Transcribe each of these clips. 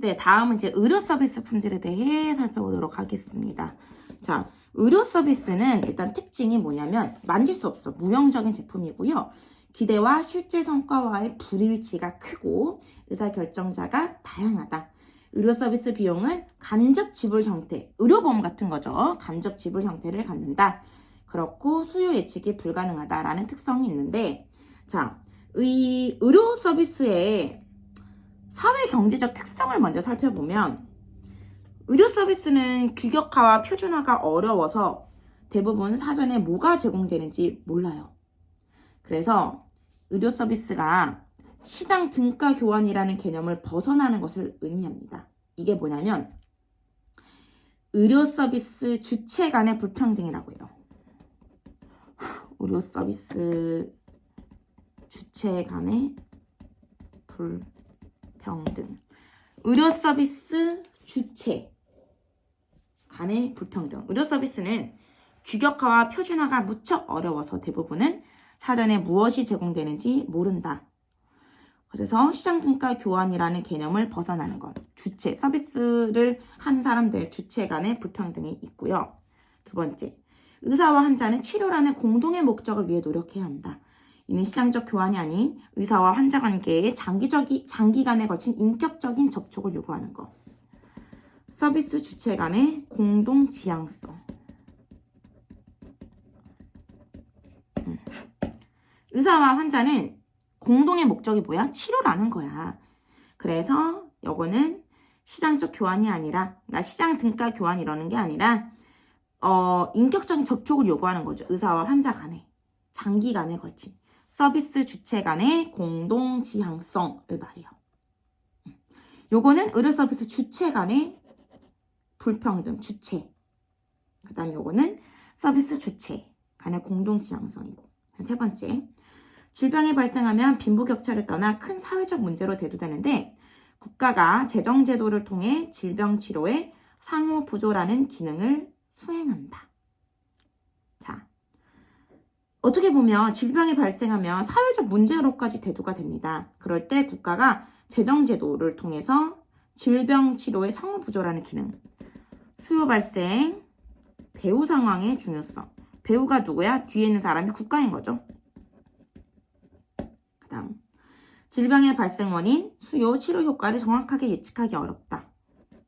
네, 다음은 이제 의료 서비스 품질에 대해 살펴보도록 하겠습니다. 자, 의료 서비스는 일단 특징이 뭐냐면 만질 수 없어. 무형적인 제품이고요. 기대와 실제 성과와의 불일치가 크고 의사 결정자가 다양하다. 의료 서비스 비용은 간접 지불 형태, 의료보험 같은 거죠. 간접 지불 형태를 갖는다. 그렇고 수요 예측이 불가능하다라는 특성이 있는데, 자, 의, 의료 서비스의 사회 경제적 특성을 먼저 살펴보면, 의료 서비스는 규격화와 표준화가 어려워서 대부분 사전에 뭐가 제공되는지 몰라요. 그래서 의료 서비스가 시장 등가 교환이라는 개념을 벗어나는 것을 의미합니다. 이게 뭐냐면 의료 서비스 주체 간의 불평등이라고 해요. 의료 서비스 주체 간의 불 평등. 의료 서비스 주체 간의 불평등. 의료 서비스는 규격화와 표준화가 무척 어려워서 대부분은 사전에 무엇이 제공되는지 모른다. 그래서 시장 등가 교환이라는 개념을 벗어나는 것. 주체, 서비스를 한 사람들 주체 간의 불평등이 있고요. 두 번째, 의사와 환자는 치료라는 공동의 목적을 위해 노력해야 한다. 이는 시장적 교환이 아닌 의사와 환자 관계의 장기적이, 장기간에 걸친 인격적인 접촉을 요구하는 것. 서비스 주체 간의 공동 지향성. 음. 의사와 환자는 공동의 목적이 뭐야? 치료라는 거야. 그래서 요거는 시장적 교환이 아니라, 그러니까 시장 등가 교환 이러는 게 아니라, 어, 인격적인 접촉을 요구하는 거죠. 의사와 환자 간에. 장기간에 걸친. 서비스 주체 간의 공동 지향성을 말해요. 음. 요거는 의료 서비스 주체 간의 불평등, 주체. 그 다음 요거는 서비스 주체 간의 공동 지향성이고. 세 번째. 질병이 발생하면 빈부격차를 떠나 큰 사회적 문제로 대두되는데 국가가 재정제도를 통해 질병 치료에 상호 부조라는 기능을 수행한다. 자, 어떻게 보면 질병이 발생하면 사회적 문제로까지 대두가 됩니다. 그럴 때 국가가 재정제도를 통해서 질병 치료의 상호 부조라는 기능, 수요 발생, 배후 상황의 중요성. 배후가 누구야? 뒤에 있는 사람이 국가인 거죠. 그 다음. 질병의 발생 원인, 수요, 치료 효과를 정확하게 예측하기 어렵다.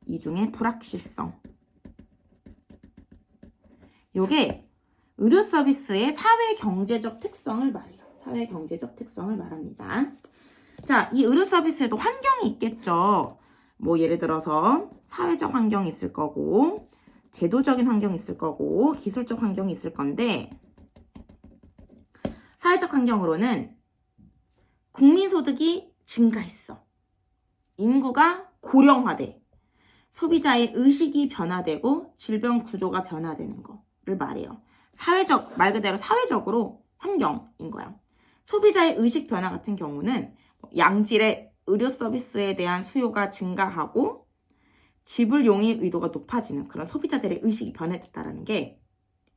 이 중에 불확실성. 요게 의료 서비스의 사회 경제적 특성을 말해요. 사회 경제적 특성을 말합니다. 자, 이 의료 서비스에도 환경이 있겠죠. 뭐 예를 들어서 사회적 환경이 있을 거고, 제도적인 환경이 있을 거고, 기술적 환경이 있을 건데, 사회적 환경으로는 국민 소득이 증가했어. 인구가 고령화돼. 소비자의 의식이 변화되고 질병 구조가 변화되는 거를 말해요. 사회적, 말 그대로 사회적으로 환경인 거야. 소비자의 의식 변화 같은 경우는 양질의 의료 서비스에 대한 수요가 증가하고 지불 용의 의도가 높아지는 그런 소비자들의 의식이 변했다라는 게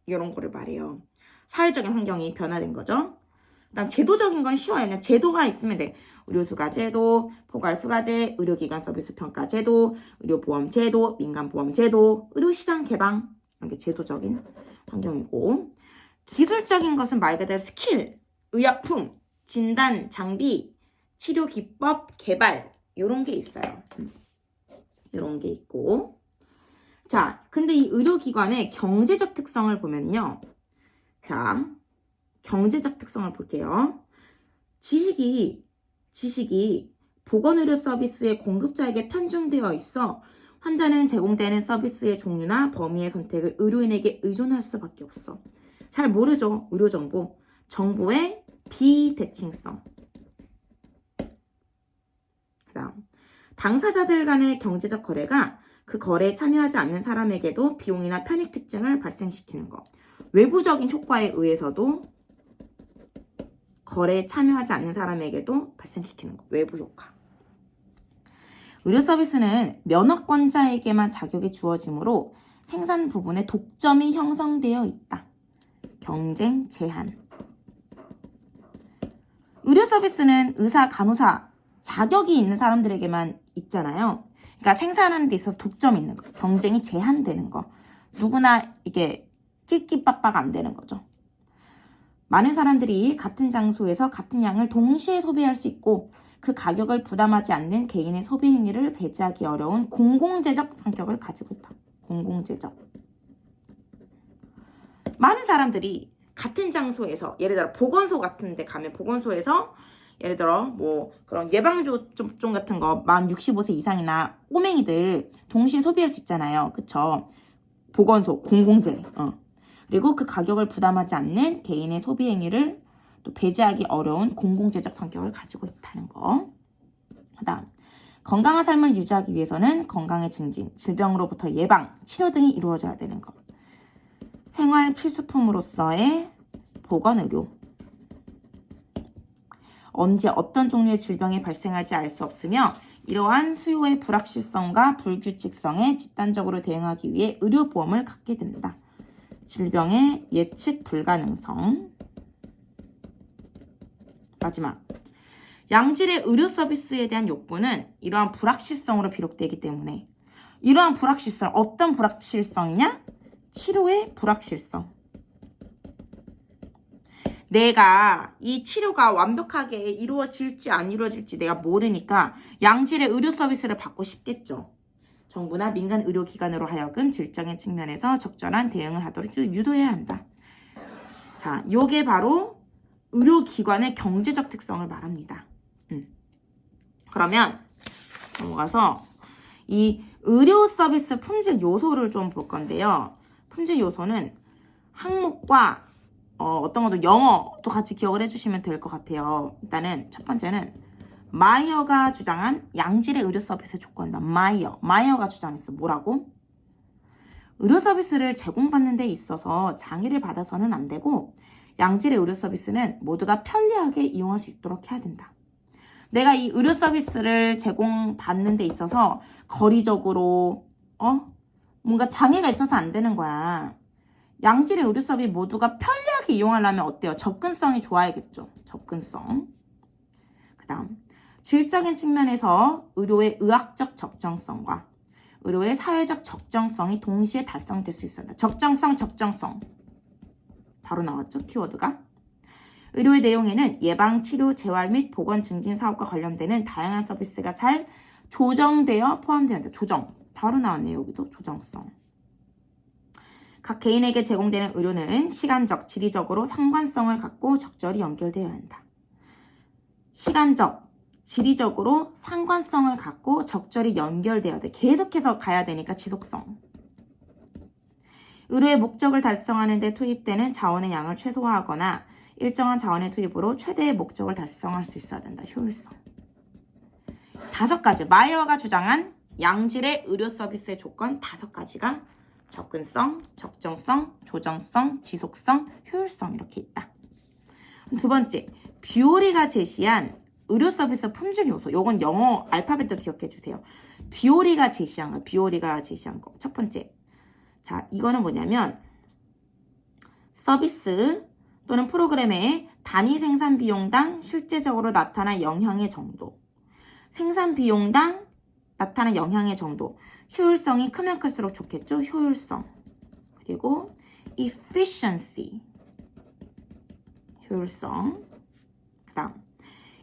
이런 거를 말해요. 사회적인 환경이 변화된 거죠. 그다음 제도적인 건 쉬워요. 그냥 제도가 있으면 돼. 의료수가 제도, 포괄수가 제, 의료기관 서비스 평가 제도, 의료보험 제도, 민간보험 제도, 의료시장 개방 이런 게 제도적인 환경이고 기술적인 것은 말 그대로 스킬, 의약품, 진단, 장비, 치료 기법, 개발 이런 게 있어요. 이런 게 있고 자, 근데 이 의료기관의 경제적 특성을 보면요. 자, 경제적 특성을 볼게요. 지식이, 지식이 보건의료 서비스의 공급자에게 편중되어 있어 환자는 제공되는 서비스의 종류나 범위의 선택을 의료인에게 의존할 수밖에 없어. 잘 모르죠. 의료 정보. 정보의 비대칭성. 그다음 당사자들 간의 경제적 거래가 그 거래에 참여하지 않는 사람에게도 비용이나 편익 특징을 발생시키는 것. 외부적인 효과에 의해서도 거래에 참여하지 않는 사람에게도 발생시키는 것. 외부 효과. 의료 서비스는 면허권자에게만 자격이 주어지므로 생산 부분에 독점이 형성되어 있다. 경쟁 제한. 의료 서비스는 의사, 간호사, 자격이 있는 사람들에게만 있잖아요. 그러니까 생산하는 데 있어서 독점이 있는 거. 경쟁이 제한되는 거. 누구나 이게 낄끼빠빠가 안 되는 거죠. 많은 사람들이 같은 장소에서 같은 양을 동시에 소비할 수 있고 그 가격을 부담하지 않는 개인의 소비 행위를 배제하기 어려운 공공재적 성격을 가지고 있다. 공공재적. 많은 사람들이 같은 장소에서 예를 들어 보건소 같은 데 가면 보건소에서 예를 들어 뭐 그런 예방접종 같은 거 만 65세 이상이나 꼬맹이들 동시에 소비할 수 있잖아요. 그쵸? 보건소, 공공재. 어. 그리고 그 가격을 부담하지 않는 개인의 소비 행위를 또 배제하기 어려운 공공재적 성격을 가지고 있다는 거. 그다음 건강한 삶을 유지하기 위해서는 건강의 증진, 질병으로부터 예방, 치료 등이 이루어져야 되는 것. 생활 필수품으로서의 보건 의료. 언제 어떤 종류의 질병이 발생할지 알 수 없으며 이러한 수요의 불확실성과 불규칙성에 집단적으로 대응하기 위해 의료보험을 갖게 된다. 질병의 예측 불가능성. 마지막. 양질의 의료 서비스에 대한 욕구는 이러한 불확실성으로 비롯되기 때문에 이러한 불확실성, 어떤 불확실성이냐? 치료의 불확실성. 내가 이 치료가 완벽하게 이루어질지 안 이루어질지 내가 모르니까 양질의 의료 서비스를 받고 싶겠죠. 정부나 민간 의료기관으로 하여금 질적인 측면에서 적절한 대응을 하도록 유도해야 한다. 자, 요게 바로 의료기관의 경제적 특성을 말합니다. 음. 그러면 넘어가서 이 의료 서비스 품질 요소를 좀 볼 건데요. 품질 요소는 항목과 어, 어떤 것도 영어도 같이 기억을 해주시면 될 것 같아요. 일단은 첫 번째는 마이어가 주장한 양질의 의료 서비스 조건이다. 마이어. 마이어가 주장했어. 뭐라고? 의료 서비스를 제공받는 데 있어서 장애를 받아서는 안 되고 양질의 의료 서비스는 모두가 편리하게 이용할 수 있도록 해야 된다. 내가 이 의료 서비스를 제공받는 데 있어서 거리적으로 어? 뭔가 장애가 있어서 안 되는 거야. 양질의 의료 서비스 모두가 편리하게 이용하려면 어때요? 접근성이 좋아야겠죠. 접근성. 그 다음 질적인 측면에서 의료의 의학적 적정성과 의료의 사회적 적정성이 동시에 달성될 수 있어야 적정성, 적정성. 바로 나왔죠, 키워드가. 의료의 내용에는 예방, 치료, 재활 및 보건 증진 사업과 관련되는 다양한 서비스가 잘 조정되어 포함되어 있다. 조정. 바로 나왔네요, 여기도 조정성. 각 개인에게 제공되는 의료는 시간적, 지리적으로 상관성을 갖고 적절히 연결되어야 한다. 시간적, 지리적으로 상관성을 갖고 적절히 연결되어야 돼. 계속해서 가야 되니까 지속성. 의료의 목적을 달성하는 데 투입되는 자원의 양을 최소화하거나 일정한 자원의 투입으로 최대의 목적을 달성할 수 있어야 된다. 효율성. 다섯 가지. 마이어가 주장한 양질의 의료 서비스의 조건 다섯 가지가 접근성, 적정성, 조정성, 지속성, 효율성 이렇게 있다. 두 번째, 뷰오리가 제시한 의료 서비스 품질 요소. 요건 영어 알파벳도 기억해 주세요. 뷰오리가 제시한 거. 뷰오리가 제시한 거. 첫 번째. 자, 이거는 뭐냐면 서비스 또는 프로그램의 단위 생산 비용당 실제적으로 나타난 영향의 정도. 생산 비용당 나타난 영향의 정도. 효율성이 크면 클수록 좋겠죠? 효율성. 그리고 efficiency. 효율성. 그 다음.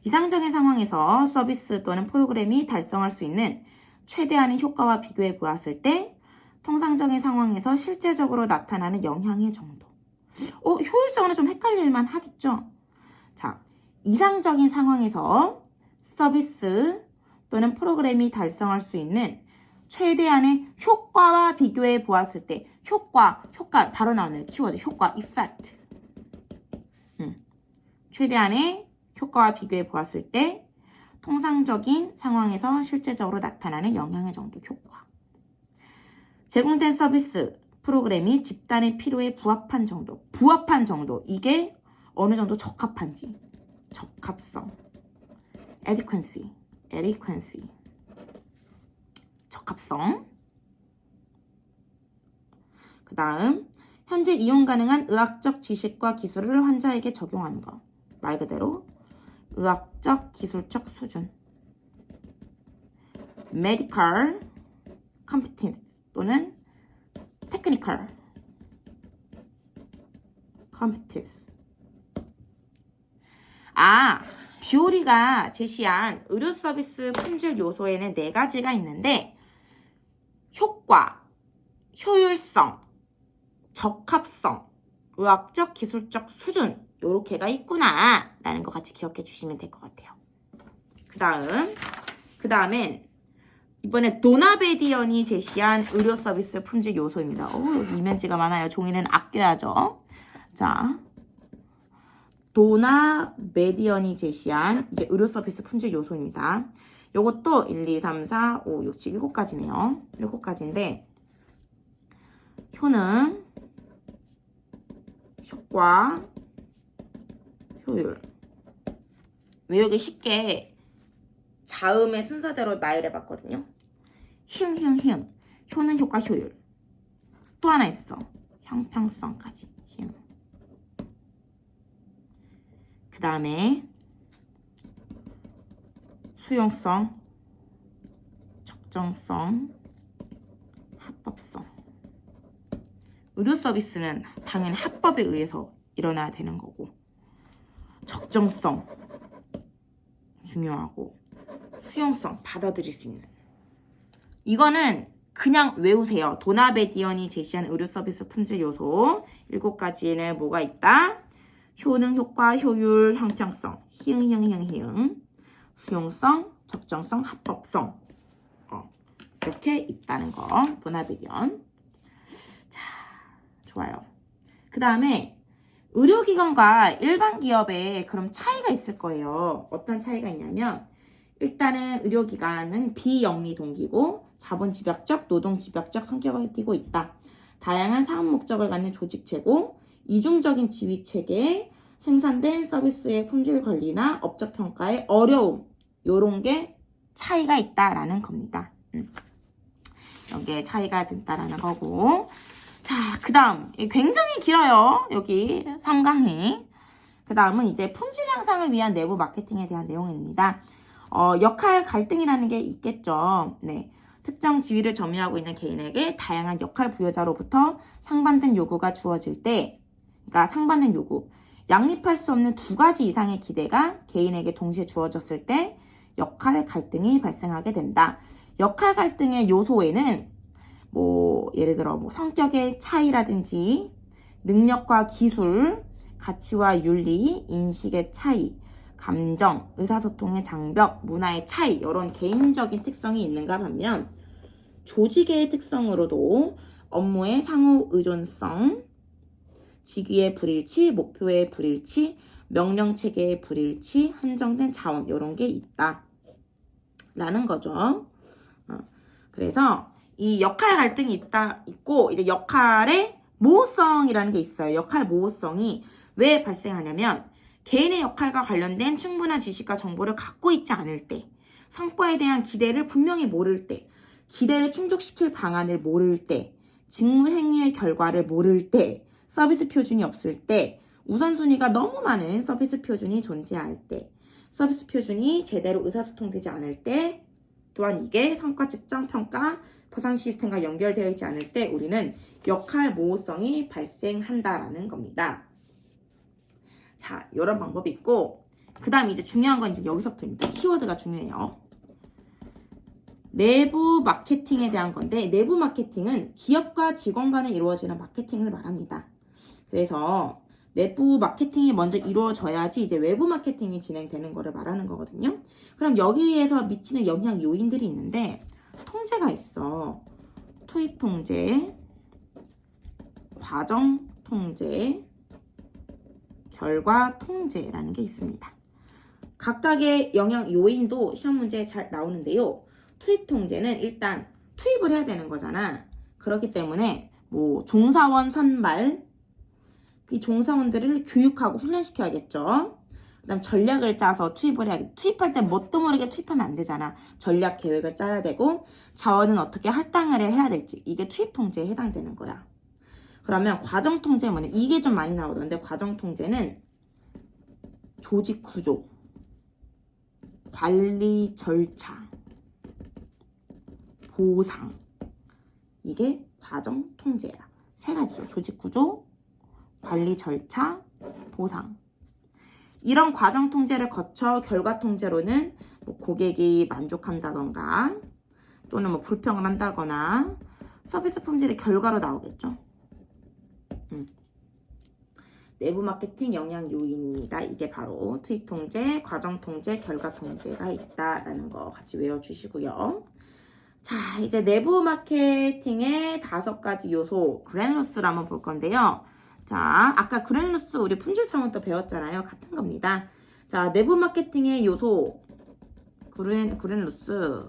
이상적인 상황에서 서비스 또는 프로그램이 달성할 수 있는 최대한의 효과와 비교해 보았을 때 통상적인 상황에서 실제적으로 나타나는 영향의 정도. 어, 효율성은 좀 헷갈릴만 하겠죠? 자, 이상적인 상황에서 서비스 또는 프로그램이 달성할 수 있는 최대한의 효과와 비교해 보았을 때 효과, 효과 바로 나오는 키워드 효과, effect. 음, 최대한의 효과와 비교해 보았을 때 통상적인 상황에서 실제적으로 나타나는 영향의 정도 효과. 제공된 서비스, 프로그램이 집단의 필요에 부합한 정도, 부합한 정도, 이게 어느 정도 적합한지, 적합성, adequacy, adequacy, 적합성. 그 다음, 현재 이용 가능한 의학적 지식과 기술을 환자에게 적용하는 것. 말 그대로 의학적 기술적 수준. medical competence 또는 technical competence. 아, 비오리가 제시한 의료 서비스 품질 요소에는 네 가지가 있는데 효과, 효율성, 적합성, 의학적, 기술적 수준 요렇게가 있구나 라는 거 같이 기억해 주시면 될 것 같아요. 그 다음, 그 다음엔 이번에 도나베디언이 제시한 의료 서비스 품질 요소입니다. 오, 이면지가 많아요. 종이는 아껴야죠. 자, 도나베디언이 제시한 이제 의료 서비스 품질 요소입니다. 요것도 1, 2, 3, 4, 5, 6, 7, 7가지네요. 7가지인데 효능, 효과, 효율. 외우기 쉽게 자음의 순서대로 나열해 봤거든요. 흉, 흉, 흉. 효는 효과, 효율. 또 하나 있어. 형평성까지. 흉. 그 다음에 수용성, 적정성, 합법성. 의료 서비스는 당연히 합법에 의해서 일어나야 되는 거고 적정성 중요하고 수용성 받아들일 수 있는 이거는 그냥 외우세요. 도나베디언이 제시한 의료 서비스 품질 요소 일곱 가지에는 뭐가 있다? 효능, 효과, 효율, 형평성, 희응 희응 희응, 수용성, 적정성, 합법성 어, 이렇게 있다는 거 도나베디언 자 좋아요. 그 다음에 의료기관과 일반 기업에 그럼 차이가 있을 거예요. 어떤 차이가 있냐면 일단은 의료기관은 비영리 동기고 자본 집약적, 노동 집약적 성격을 띠고 있다. 다양한 사업 목적을 갖는 조직체고 이중적인 지위 체계에 생산된 서비스의 품질 관리나 업적 평가의 어려움 요런 게 차이가 있다라는 겁니다. 음. 이런 게 차이가 된다라는 거고 자, 그 다음. 굉장히 길어요. 여기 3강이. 그 다음은 이제 품질 향상을 위한 내부 마케팅에 대한 내용입니다. 어, 역할 갈등이라는 게 있겠죠. 네. 특정 지위를 점유하고 있는 개인에게 다양한 역할 부여자로부터 상반된 요구가 주어질 때, 그러니까 상반된 요구, 양립할 수 없는 두 가지 이상의 기대가 개인에게 동시에 주어졌을 때 역할 갈등이 발생하게 된다. 역할 갈등의 요소에는 뭐 예를 들어 뭐 성격의 차이라든지 능력과 기술, 가치와 윤리, 인식의 차이, 감정, 의사소통의 장벽, 문화의 차이 이런 개인적인 특성이 있는가 반면 조직의 특성으로도 업무의 상호 의존성, 직위의 불일치, 목표의 불일치, 명령 체계의 불일치, 한정된 자원 이런 게 있다. 라는 거죠. 어, 그래서 이 역할 갈등이 있다 있고 이제 역할의 모호성이라는 게 있어요. 역할 모호성이 왜 발생하냐면 개인의 역할과 관련된 충분한 지식과 정보를 갖고 있지 않을 때, 성과에 대한 기대를 분명히 모를 때, 기대를 충족시킬 방안을 모를 때, 직무 행위의 결과를 모를 때, 서비스 표준이 없을 때, 우선순위가 너무 많은 서비스 표준이 존재할 때, 서비스 표준이 제대로 의사소통되지 않을 때, 또한 이게 성과 측정, 평가, 보상 시스템과 연결되어 있지 않을 때 우리는 역할 모호성이 발생한다라는 겁니다. 자, 이런 방법이 있고 그 다음 이제 중요한 건 이제 여기서부터입니다. 키워드가 중요해요. 내부 마케팅에 대한 건데 내부 마케팅은 기업과 직원 간에 이루어지는 마케팅을 말합니다. 그래서 내부 마케팅이 먼저 이루어져야지 이제 외부 마케팅이 진행되는 거를 말하는 거거든요. 그럼 여기에서 미치는 영향 요인들이 있는데 통제가 있어. 투입 통제, 과정 통제, 결과 통제라는 게 있습니다. 각각의 영향 요인도 시험 문제에 잘 나오는데요. 투입 통제는 일단 투입을 해야 되는 거잖아. 그렇기 때문에 뭐 종사원 선발, 이 종사원들을 교육하고 훈련시켜야겠죠. 그다음 전략을 짜서 투입을 해야 겠 투입할 때 뭣도 모르게 투입하면 안 되잖아. 전략 계획을 짜야 되고 자원은 어떻게 할당을 해야 될지 이게 투입 통제에 해당되는 거야. 그러면 과정 통제는 이게 좀 많이 나오던데 과정 통제는 조직 구조, 관리 절차, 보상 이게 과정 통제야. 세 가지죠. 조직 구조, 관리 절차, 보상. 이런 과정 통제를 거쳐 결과 통제로는 뭐 고객이 만족한다던가 또는 뭐 불평을 한다거나 서비스 품질의 결과로 나오겠죠. 음. 내부 마케팅 영향 요인입니다. 이게 바로 투입 통제, 과정 통제, 결과 통제가 있다라는 거 같이 외워주시고요. 자, 이제 내부 마케팅의 다섯 가지 요소 그랜로스를 한번 볼 건데요. 자, 아까 그랜로스 우리 품질 차원 또 배웠잖아요. 같은 겁니다. 자, 내부 마케팅의 요소 그랜 그랜로스의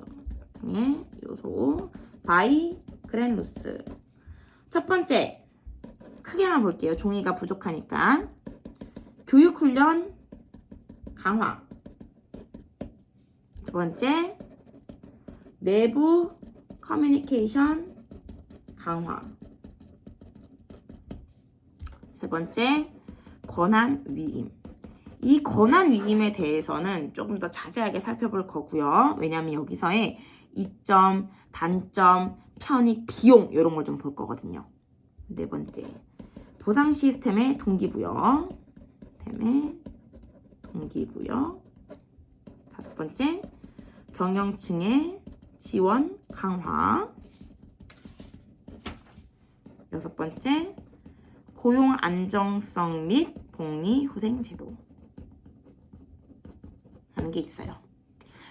요소 바이 그랜로스 첫 번째 크게만 볼게요. 종이가 부족하니까. 교육훈련 강화. 두 번째, 내부 커뮤니케이션 강화. 세 번째, 권한 위임. 이 권한 위임에 대해서는 조금 더 자세하게 살펴볼 거고요. 왜냐하면 여기서의 이점, 단점, 편익, 비용 이런 걸 좀 볼 거거든요. 네 번째, 보상 시스템의 동기부여. 시스템의 동기부여. 다섯 번째, 경영층의 지원 강화. 여섯 번째, 고용 안정성 및 복리 후생 제도. 하는 게 있어요.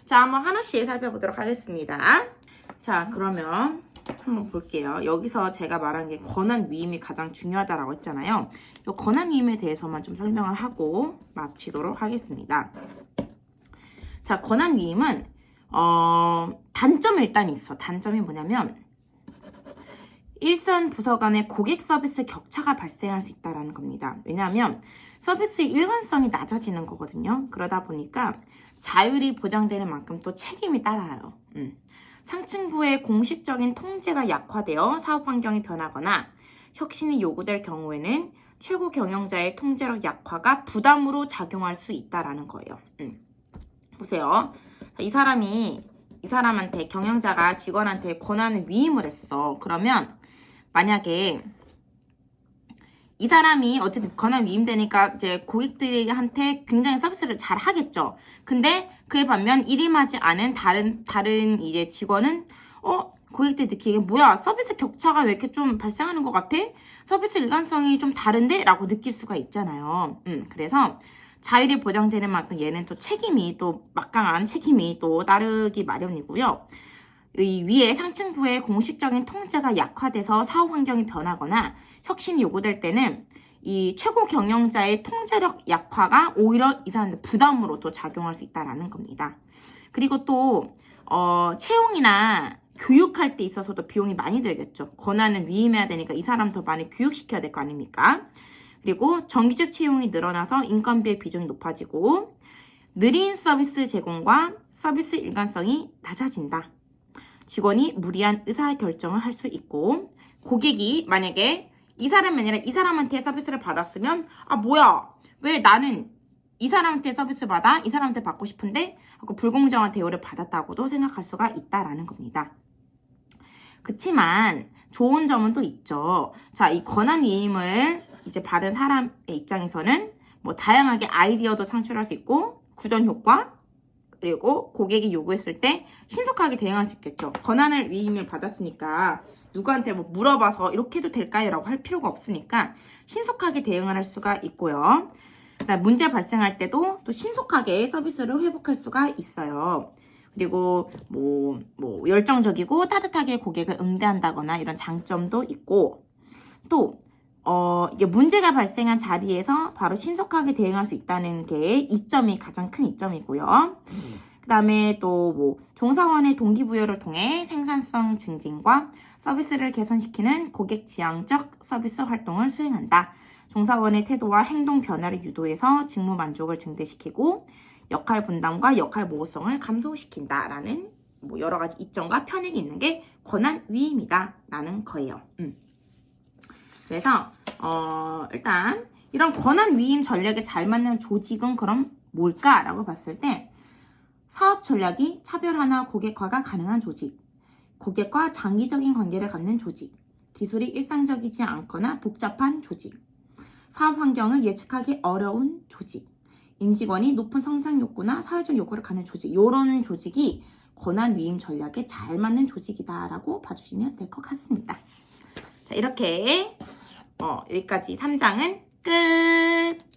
자, 한번 하나씩 살펴보도록 하겠습니다. 자, 그러면 한번 볼게요. 여기서 제가 말한 게 권한 위임이 가장 중요하다라고 했잖아요. 이 권한 위임에 대해서만 좀 설명을 하고 마치도록 하겠습니다. 자, 권한 위임은 어, 단점이 일단 있어. 단점이 뭐냐면 일선 부서 간의 고객 서비스 격차가 발생할 수 있다는 겁니다. 왜냐하면 서비스의 일관성이 낮아지는 거거든요. 그러다 보니까 자율이 보장되는 만큼 또 책임이 따라요. 음. 상층부의 공식적인 통제가 약화되어 사업 환경이 변하거나 혁신이 요구될 경우에는 최고 경영자의 통제력 약화가 부담으로 작용할 수 있다라는 거예요. 음. 보세요. 이 사람이 이 사람한테 경영자가 직원한테 권한을 위임을 했어. 그러면 만약에 이 사람이 어쨌든 권한 위임되니까 이제 고객들한테 굉장히 서비스를 잘 하겠죠. 근데 그에 반면 일임하지 않은 다른 다른 이제 직원은 어 고객들이 느끼기에 뭐야 서비스 격차가 왜 이렇게 좀 발생하는 것 같아? 서비스 일관성이 좀 다른데?라고 느낄 수가 있잖아요. 음 그래서 자율이 보장되는 만큼 얘는 또 책임이 또 막강한 책임이 또 따르기 마련이고요. 이 위에 상층부의 공식적인 통제가 약화돼서 사업 환경이 변하거나 혁신이 요구될 때는 이 최고 경영자의 통제력 약화가 오히려 이 사람들 부담으로 또 작용할 수 있다라는 겁니다. 그리고 또 어, 채용이나 교육할 때 있어서도 비용이 많이 들겠죠. 권한을 위임해야 되니까 이 사람 더 많이 교육시켜야 될 거 아닙니까? 그리고 정기적 채용이 늘어나서 인건비의 비중이 높아지고 느린 서비스 제공과 서비스 일관성이 낮아진다. 직원이 무리한 의사 결정을 할 수 있고 고객이 만약에 이 사람이 아니라 이 사람한테 서비스를 받았으면 아 뭐야 왜 나는 이 사람한테 서비스 받아 이 사람한테 받고 싶은데 하고 불공정한 대우를 받았다고도 생각할 수가 있다라는 겁니다. 그치만 좋은 점은 또 있죠. 자, 이 권한 위임을 이제 받은 사람의 입장에서는 뭐 다양하게 아이디어도 창출할 수 있고 구전 효과 그리고 고객이 요구했을 때 신속하게 대응할 수 있겠죠. 권한을 위임을 받았으니까 누구한테 뭐 물어봐서 이렇게 해도 될까요? 라고 할 필요가 없으니까 신속하게 대응을 할 수가 있고요. 문제 발생할 때도 또 신속하게 서비스를 회복할 수가 있어요. 그리고 뭐, 뭐 열정적이고 따뜻하게 고객을 응대한다거나 이런 장점도 있고 또 어, 이게 문제가 발생한 자리에서 바로 신속하게 대응할 수 있다는 게 이점이 가장 큰 이점이고요. 그 다음에 또 뭐 종사원의 동기부여를 통해 생산성 증진과 서비스를 개선시키는 고객 지향적 서비스 활동을 수행한다. 종사원의 태도와 행동 변화를 유도해서 직무 만족을 증대시키고 역할 분담과 역할 모호성을 감소시킨다라는 뭐 여러 가지 이점과 편익이 있는 게 권한 위임이다라는 거예요. 음. 그래서 어, 일단 이런 권한 위임 전략에 잘 맞는 조직은 그럼 뭘까라고 봤을 때 사업 전략이 차별화나 고객화가 가능한 조직, 고객과 장기적인 관계를 갖는 조직, 기술이 일상적이지 않거나 복잡한 조직, 사업 환경을 예측하기 어려운 조직, 임직원이 높은 성장 욕구나 사회적 요구를 갖는 조직, 이런 조직이 권한 위임 전략에 잘 맞는 조직이다라고 봐주시면 될 것 같습니다. 자, 이렇게 어, 여기까지 3장은 끝!